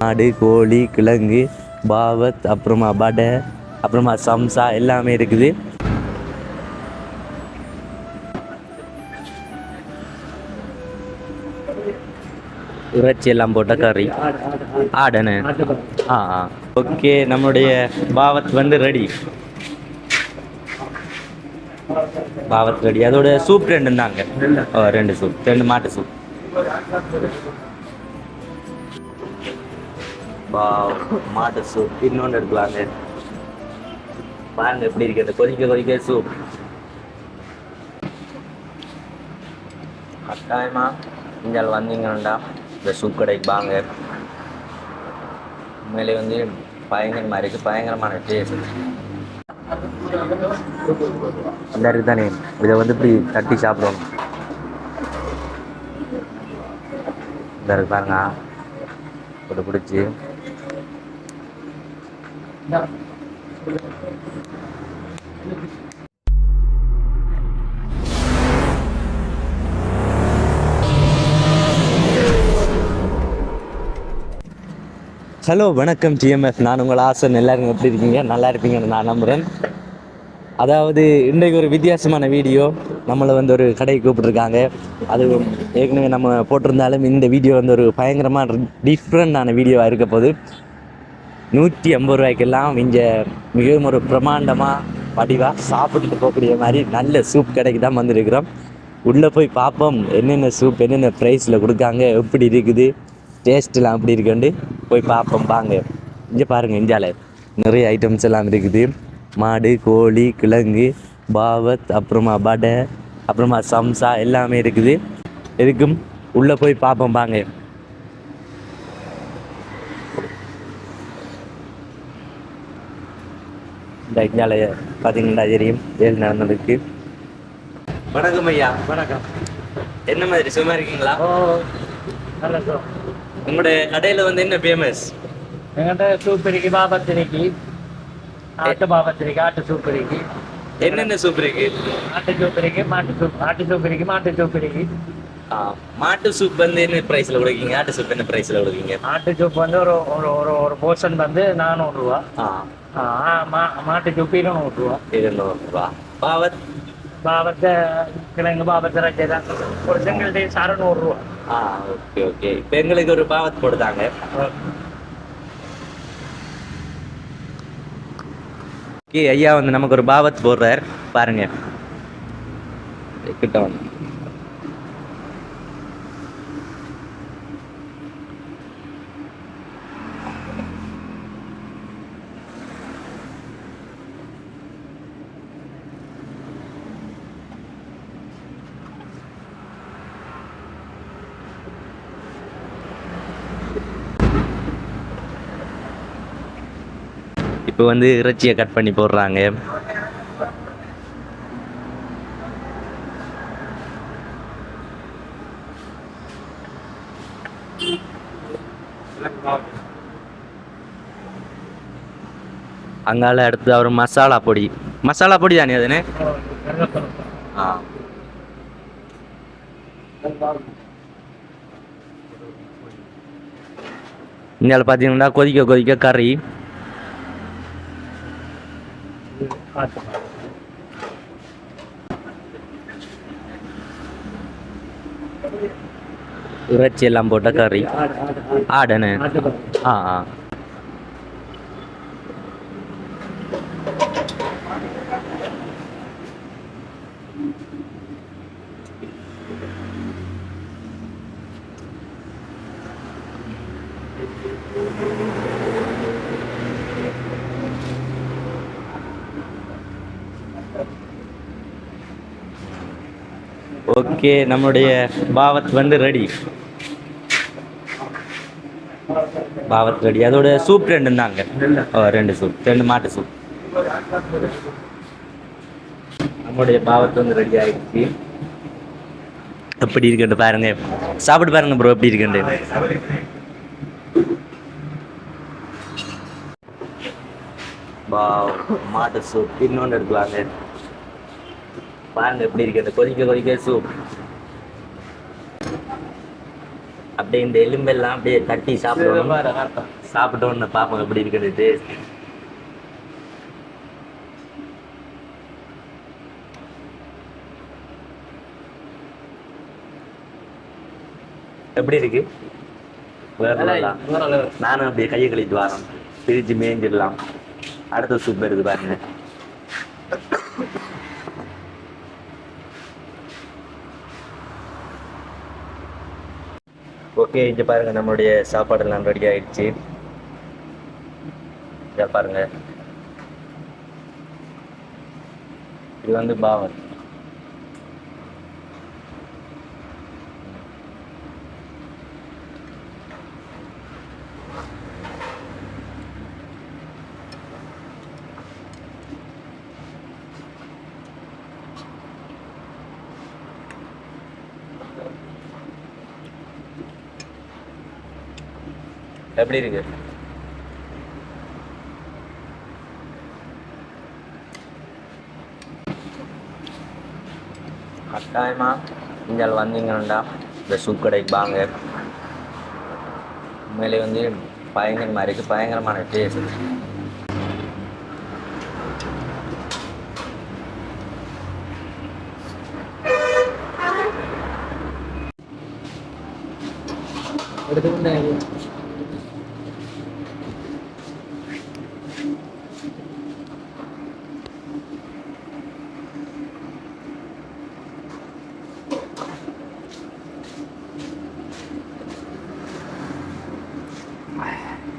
ஆடு கோழி கிழங்கு பாவத் அப்புறமா வடை அப்புறமா சம்சா எல்லாமே இருக்குது. இறைச்சி எல்லாம் போட்ட கறி. ஆடனு? ஆ ஆ. ஓகே நம்மளுடைய பாவத் வந்து ரெடி பாவத் ரெடி அதோட சூப் ரெண்டு தாங்க ஓ ரெண்டு சூப் ரெண்டு மாட்டு சூப் மாட்டு சூப் இன்னொன்று எடுக்கலாங்க. பாருங்க எப்படி இருக்கிறது கொதிக்க கொதிக்க சூப் கட்டாயமா இங்கே வந்தீங்கன்னா இந்த சூப் கடைக்கு வாங்க. உண்மையிலே வந்து பயங்கரமாக இருக்குது பயங்கரமான டேஸ்ட் அந்த இருக்கு தானே இதை வந்து இப்படி தட்டி சாப்பிடுவோம். இந்த இருக்கு பாருங்க. போட்டு பிடிச்சி ஹலோ வணக்கம் டிஎம்எஃப் நான் உங்கள் ஆசன். எல்லாரும் எப்படி இருக்கீங்க? நல்லா இருப்பீங்கன்னு நான் நம்புகிறேன் அதாவது இன்றைக்கு ஒரு வித்தியாசமான வீடியோ. நம்மளை வந்து ஒரு கடைக்கு கூப்பிட்ருக்காங்க அது ஏற்கனவே நம்ம போட்டிருந்தாலும் இந்த வீடியோ வந்து ஒரு பயங்கரமாக டிஃப்ரெண்டான வீடியோவாக இருக்க போகுது. நூற்றி ஐம்பது ரூபாய்க்கெல்லாம் இங்கே மிகவும் ஒரு பிரமாண்டமாக வடிவாக சாப்பிட்டுட்டு போகக்கூடிய மாதிரி நல்ல சூப் கடைக்கு தான் வந்திருக்கிறோம். உள்ளே போய் பார்ப்போம் என்னென்ன சூப் என்னென்ன ப்ரைஸில் கொடுக்காங்க எப்படி இருக்குது டேஸ்ட்லாம் எப்படி இருக்குன்னு போய் பார்ப்போம் வாங்க. இங்கே பாருங்கள் இந்தியாவில் நிறைய ஐட்டம்ஸ் எல்லாம் இருக்குது. மாடு கோழி கிழங்கு பாவத் அப்புறமா வடை அப்புறமா சம்சா எல்லாமே இருக்குது. எதுக்கும்? உள்ளே போய் பார்ப்போம் வாங்க. இந்த இந்தியாவில் பார்த்தீங்கன்னா தெரியும் ஏழு நடந்திருக்கு வணக்கம் ஐயா வணக்கம் என்ன மாதிரி சும்மா இருக்கீங்களா உங்களுடைய கடையில் வந்து என்ன ஃபேமஸ் எங்கிட்ட சூப் இருக்கு பாபத் இருக்கு ஆட்டு பாபத் இருக்கு ஆட்டு சூப் இருக்கு என்னென்ன சூப் இருக்கு ஆட்டு சூப் இருக்கு மாட்டு சூப் ஆட்டு சூப் இருக்கு மாட்டு சூப் இருக்கு ஆ, மாட்டு சூப் வந்து என்ன ப்ரைஸில் கொடுக்கீங்க ஆட்டு சூப் என்ன ப்ரைஸில் கொடுக்கீங்க ஆட்டு சூப் வந்து ஒரு ஒரு ஒரு ஒரு போர்ஷன் வந்து நானூறுரூவா ஆ மா மாட்டு சூப் இருநூறுவா இருநூறுபா பாவத் பாபத்தை கிழங்கு பாபத்தை ரஜை தான் ஒரு சிங்கிள் டேஸ் அறநூறுரூவா ஆ ஓகே ஓகே இப்போ எங்களுக்கு ஒரு பாவத் போடுதாங்க ஓகே ஐயா வந்து நமக்கு ஒரு பாவத் போடுறார் பாருங்க கிட்ட வந்து இப்போ வந்து இறைச்சியை கட் பண்ணி போடுறாங்க. அங்கால அடுத்து அவர் மசாலா பொடி. மசாலா பொடி தானே அதுன்னு ஆ. இந்தியாவில் பார்த்தீங்கன்னா கொதிக்க கொதிக்க கறி. இறைச்சி எல்லாம் போட்ட கறி ஆடனு ஆ ஆ ஓகே நம்மளுடைய பாவத் வந்து ரெடி பாவத் ரெடி அதோட சூப் ரெண்டு ஓ ரெண்டு சூப் ரெண்டு மாட்டு சூப் நம்மளுடைய பாவத் வந்து ரெடி ஆயிடுச்சு. எப்படி இருக்குன்னு பாருங்க. சாப்பிட்டு பாருங்க ப்ரோ எப்படி இருக்குன்னு வாவ் மாட்டு சூப் இன்னொன்று எடுக்கலாங்க பாருங்க எப்படி இருக்கிறது கொதிக்க கொதிக்க சூப் அப்படியே இந்த எலும்பெல்லாம் அப்படியே தட்டி சாப்பிடணும். சாப்பிட்டோன்னு பார்ப்போம் எப்படி இருக்குது டேஸ்ட் எப்படி இருக்கு? நானும் அப்படியே கையை கழித்து வரேன். பிரிச்சு மேய்ஞ்சிடலாம் அடுத்த சூப் இருக்குது பாருங்க. ஓகே இங்கே பாருங்க நம்மளுடைய சாப்பாடு எல்லாம் ரெடி ஆயிடுச்சு. இங்க பாருங்க. இது வந்து பாவன் எப்படி இருக்கு? கட்டாயமா நீங்கள் வந்தீங்கன்னா இந்த சூப் கடைக்கு வாங்க. உண்மையிலே வந்து பயங்கரமாக இருக்குது பயங்கரமான டேஸ்ட் எடுத்துக்கிட்டேன்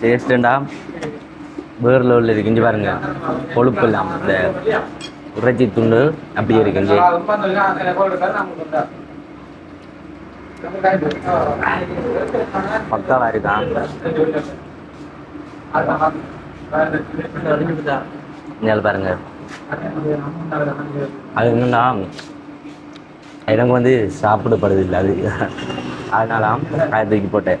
டேஸ்ட்டுண்டா வேறு லெவலில் இருக்கு இங்கே பாருங்க. கொழுப்பு இல்லாமல் இந்த இறைச்சி துண்டு அப்படியே இருக்கு இங்கே பக்காவா இருக்கான் பாருங்க. அது என்னன்னா எனக்கு வந்து சாப்பிடப்படுது இல்லை அது. அதனால அதை தூக்கி போட்டேன்.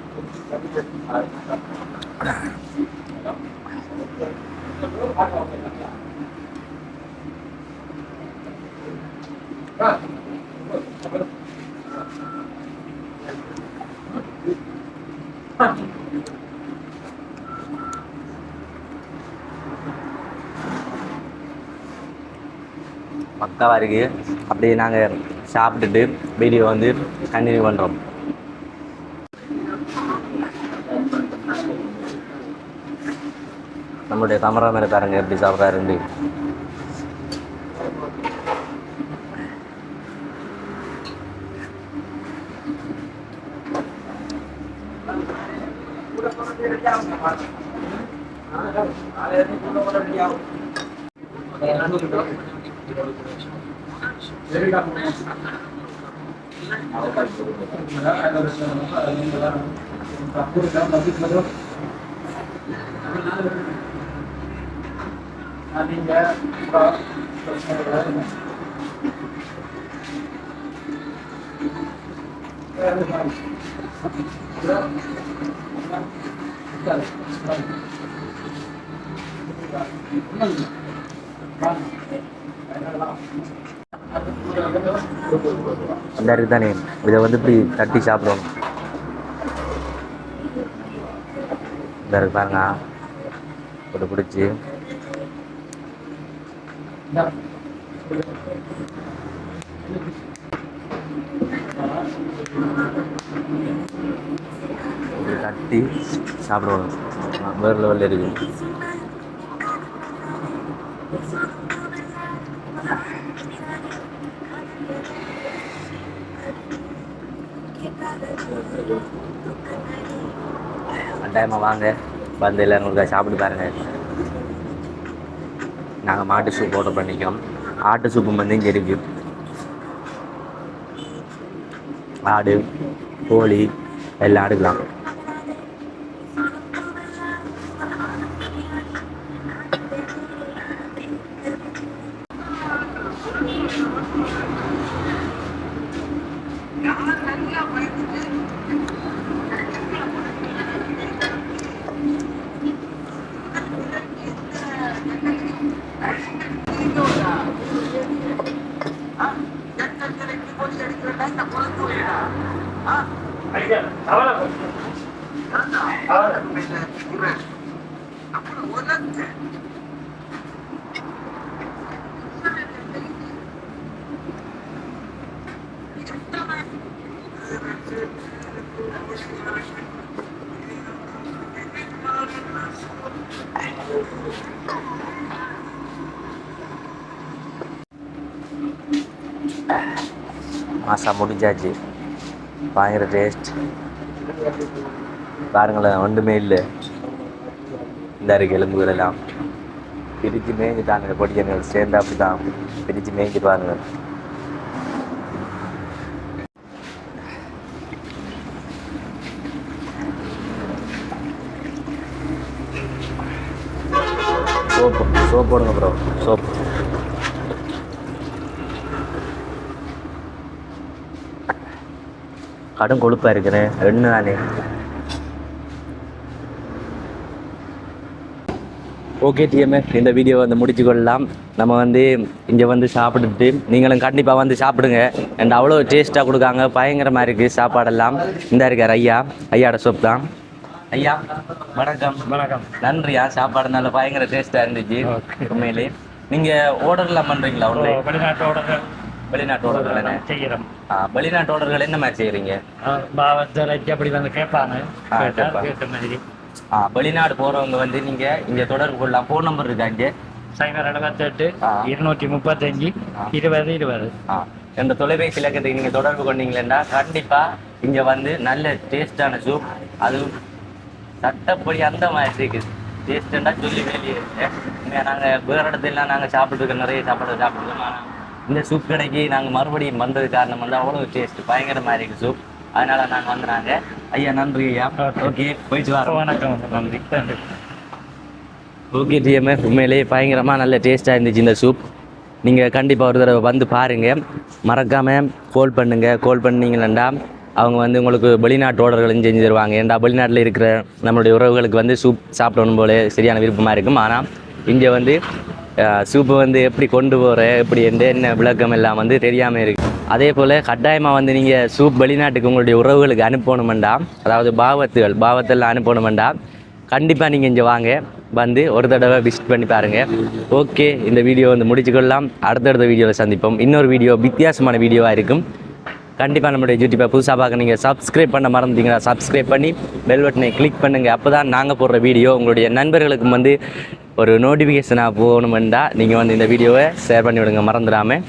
பக்காவாக இருக்கு. அப்படியே நாங்கள் சாப்பிட்டுட்டு வீடியோ வந்து கண்டினியூ பண்ணுறோம் நம்மளுடைய கேமராமேனை பாருங்கள் எப்படி சாப்பிட்றாருன்னு Thank you. அப்படிங்கிற பிரச்சனை ஏதாவது இதை வந்து இப்படி தட்டி சாப்பிடணும் இந்த இருக்கு பாருங்க. போட்டு பிடிச்சி. தட்டி சாப்பிடுவோம். வேறு லெவலில் இருக்கு. கட்டாயமாக வாங்க. வந்து எல்லாம் உங்களுக்கு சாப்பிட்டு பாருங்க. நாங்கள் மாட்டு சூப் ஆர்டர் பண்ணிக்கிறோம். ஆட்டு சூப்பும் வந்து இங்கே இருக்குது ஆடு கோழி எல்லாம் எடுக்கலாம். மாசா முடிஞ்சாச்சு. பயங்கர டேஸ்ட் பாருங்களேன் ஒன்றுமே இல்லை. இந்த அருகே எலும்புகள் எல்லாம். பிரித்து மேய்ஞ்சிட்டாங்க பொடியங்கள் சேர்ந்து அப்படி தான் பிரித்து மேய்ஞ்சிட்டு சோப்பு சோப் போடுங்க ப்ரோ சோப் கடும் கொழுப்பாக இருக்கிறேன் ரெண்டு நானே? ஓகே டிஎம்ஏ இந்த வீடியோ வந்து முடிச்சு கொள்ளலாம். நம்ம வந்து இங்கே வந்து சாப்பிட்டுட்டு நீங்களும் கண்டிப்பாக வந்து சாப்பிடுங்க. அண்ட் அவ்வளோ டேஸ்ட்டாக கொடுக்காங்க பயங்கரமாக இருக்குது சாப்பாடெல்லாம். இந்த இருக்கார் ஐயா. ஐயாட சோப் தான். ஐயா வணக்கம். வணக்கம். நன்றியா? சாப்பாடு நல்ல பயங்கர டேஸ்ட்டாக இருந்துச்சு. உண்மையிலே. நீங்கள் ஓர்டர்லாம் பண்ணுறீங்களா ஒன்று வெளிநாட்டு ஓர்டர்கள் என்ன செய்கிறோம் ஆ, வெளிநாட்டு ஓர்டர்கள் என்ன மாதிரி பாவத்தரைக்கு அப்படி வந்து கேட்பாங்க. வெளிநாடு போகிறவங்க வந்து நீங்கள் இங்கே தொடர்பு கொள்ளலாம் ஃபோன் நம்பர் இருக்கா இங்கே? சைபர் எழுபத்தெட்டு ஆ. இருநூற்றி முப்பத்தஞ்சு. இருபது இருபது. இந்த தொலைபேசி இலக்கத்துக்கு நீங்கள் தொடர்பு கொண்டீங்களா கண்டிப்பாக இங்கே வந்து நல்ல டேஸ்டான சூப் அதுவும் சட்டப்படி அந்த மாதிரி இருக்குது டேஸ்ட்டுன்னா சொல்லி வெளியே நாங்கள் வேறு இடத்துலாம் நாங்கள் சாப்பிட்ருக்கோம் நிறைய சாப்பாடு சாப்பிட்ருக்கோம் ஆனால் இந்த சூப் கடைக்கு நாங்கள் மறுபடியும் வந்தது காரணம் வந்து அவ்வளோ டேஸ்ட் பயங்கரமாக இருக்குது சூப் அதனால நாங்கள் வந்துனாங்க ஐயா நன்றி ஐயா. ஓகே போயிட்டு வரோம். வணக்கம். நன்றி. ஓகே டிஎம்எஃப் உண்மையிலேயே பயங்கரமாக நல்ல டேஸ்ட்டாக இருந்துச்சு இந்த சூப் நீங்கள் கண்டிப்பாக ஒரு தடவை வந்து பாருங்கள் மறக்காமல் கால் பண்ணுங்கள் கால் பண்ணீங்களா அவங்க வந்து உங்களுக்கு வெளிநாட்டு ஓடர்களும் செஞ்சு தருவாங்க. ஏன்டா வெளிநாட்டில் இருக்கிற நம்மளுடைய உறவுகளுக்கு வந்து சூப் சாப்பிடணும் போல சரியான விருப்பமாக இருக்கும். ஆனால் இங்கே வந்து சூப்பை வந்து எப்படி கொண்டு போகிற எப்படி எந்த என்ன விளக்கம் எல்லாம் வந்து தெரியாமல் இருக்குது அதே போல் கட்டாயமாக வந்து நீங்கள் சூப் வெளிநாட்டுக்கு உங்களுடைய உறவுகளுக்கு அனுப்பணுமெண்டா அதாவது பாவத்துகள் பாவத்தெல்லாம் அனுப்பணுமெண்டா கண்டிப்பாக நீங்கள் இங்கே வாங்க. வந்து ஒரு தடவை விசிட் பண்ணி பாருங்கள் ஓகே இந்த வீடியோ வந்து முடிச்சுக்கொள்ளலாம். அடுத்தடுத்த வீடியோவில் சந்திப்போம். இன்னொரு வீடியோ வித்தியாசமான வீடியோவாக இருக்கும். கண்டிப்பாக நம்மளுடைய யூடியூப்பை புதுசாக பார்க்க நீங்கள் சப்ஸ்கிரைப் பண்ண மறந்துட்டீங்களா சப்ஸ்கிரைப் பண்ணி பெல் பட்டனை கிளிக் பண்ணுங்கள் அப்போ தான் நாங்கள் போடுற வீடியோ உங்களுடைய நண்பர்களுக்கு வந்து ஒரு நோட்டிஃபிகேஷனாக போகணுமெண்டா நீங்கள் வந்து இந்த வீடியோவை ஷேர் பண்ணி விடுங்க மறந்துடாமல்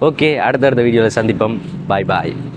ஓகே அடுத்தடுத்த வீடியோவில் சந்திப்போம். பாய் பாய்